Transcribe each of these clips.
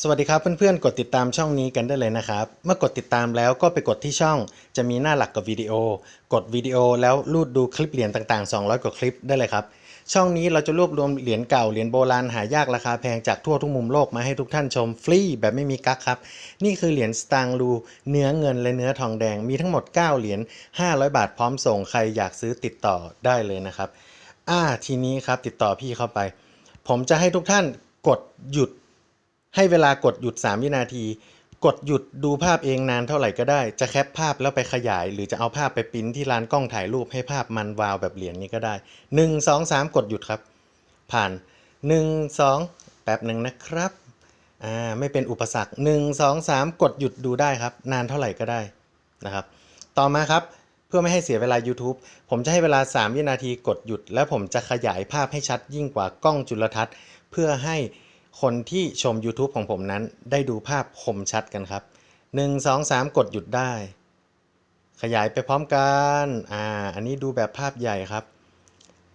สวัสดีครับเพื่อนๆ กดติดตามช่องนี้กันได้เลยนะครับ เมื่อกดติดตามแล้วก็ไปกดที่ช่องจะมีหน้าหลักกับวิดีโอ กดวิดีโอแล้วลูดดูคลิปเหรียญต่างๆ 200 กว่าคลิปได้เลยครับ ช่องนี้เราจะรวบรวมเหรียญเก่าเหรียญโบราณหายากราคาแพงจากทั่วทุกมุมโลกมาให้ทุกท่านชมฟรีแบบไม่มีกั๊กครับ นี่คือเหรียญสตางค์รูเนื้อเงินและเนื้อทองแดงมีทั้งหมด 9 เหรียญ500 บาทพร้อมส่งใครอยากซื้อติดต่อได้เลยนะครับอ่าทีนี้ครับติดต่อพี่เข้าไป ผมจะให้ทุกท่านกดหยุด ให้เวลากดหยุด 3 วินาที กดหยุดดูภาพเองนานเท่าไหร่ก็ได้ จะแคปภาพแล้วไปขยาย หรือจะเอาภาพไปปริ้นที่ร้านกล้องถ่ายรูปให้ภาพมันวาวแบบเหรียญนี้ก็ได้ 1 2 3 กดหยุดครับ ผ่าน 1 2 แป๊บหนึ่งนะครับ อ่าไม่เป็นอุปสรรค 1 2 3 กดหยุดดูได้ครับ นานเท่าไหร่ก็ได้นะครับ ต่อมาครับเพื่อไม่ให้เสียเวลา YouTube ผมจะให้เวลา 3 วินาทีกดหยุด แล้วผมจะขยายภาพให้ชัดยิ่งกว่ากล้องจุลทรรศน์ เพื่อให้ คนที่ชม YouTube ของผมนั้นได้ดูภาพคมชัดกันครับ 1 2 3 กดหยุดได้ ขยายไปพร้อมกันอ่าอันนี้ดูแบบภาพใหญ่ครับ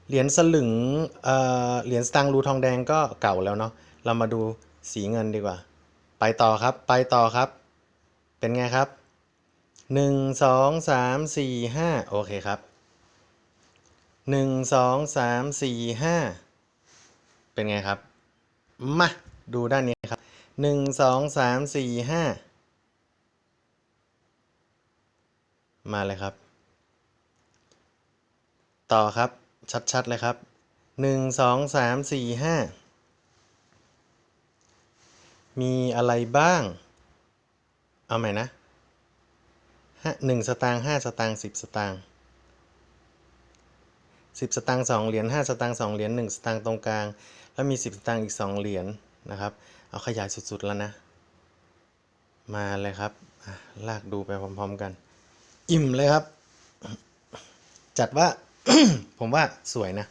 เหรียญสลึงเอ่อเหรียญสตางค์รูทองแดงก็เก่าแล้วเนาะเรามาดูสีเงินดีกว่า ไปต่อครับไปต่อครับ เป็นไงครับหนึ่งสองสามสี่ห้าโอเคครับหนึ่งสองสามสี่ห้าเป็นไงครับ มา ดูด้านนี้ครับหนึ่งสองสามสี่ห้ามาเลยครับ ต่อครับชัดๆเลยครับหนึ่งสองสามสี่ห้ามีอะไรบ้าง เอาใหม่นะห้าหนึ่งสตางค์ห้าสตางค์สิบสตางค์สิบสตางค์สองเหรียญห้าสตางค์สองเหรียญหนึ่งสตางค์ตรงกลาง แล้วมีสิบสตางค์อีกสองเหรียญนะครับ เอาขยายสุดๆแล้วนะ มาเลยครับลากดูไปพร้อมๆกัน อิ่มเลยครับ จัดว่า ผมว่าสวยนะ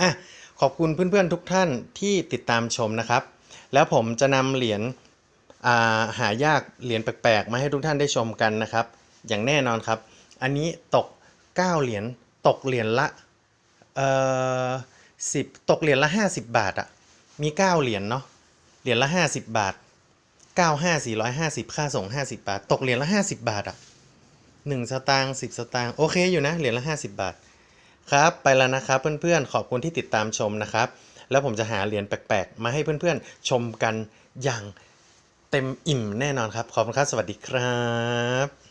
อะขอบคุณเพื่อนๆทุกท่านที่ติดตามชมนะครับ แล้วผมจะนำเหรียญาหายากเหรียญแปลกๆ มาให้ทุกท่านได้ชมกันนะครับ อย่างแน่นอนครับ อันนี้ตก 9 เหรียญตกเหรียญละเอ่อ สิบตกเหรียญละ 50 บาทอะ่ะมี 9 เหรียญเนาะเหรียญละ 50 บาท 9 5 450 ค่าส่ง 50 บาท ตกเหรียญละ 50 บาทอะ่ะ1สตางค์10 สตางค์โอเคอยู่นะเหรียญละ 50 บาท ครับ ไปแล้วนะครับเพื่อนๆ ขอบคุณที่ติดตามชมนะครับ แล้วผมจะหาเหรียญแปลกๆ มาให้เพื่อนๆ ชมกันอย่างเต็มอิ่มแน่นอนครับ ขอบคุณครับ สวัสดีครับ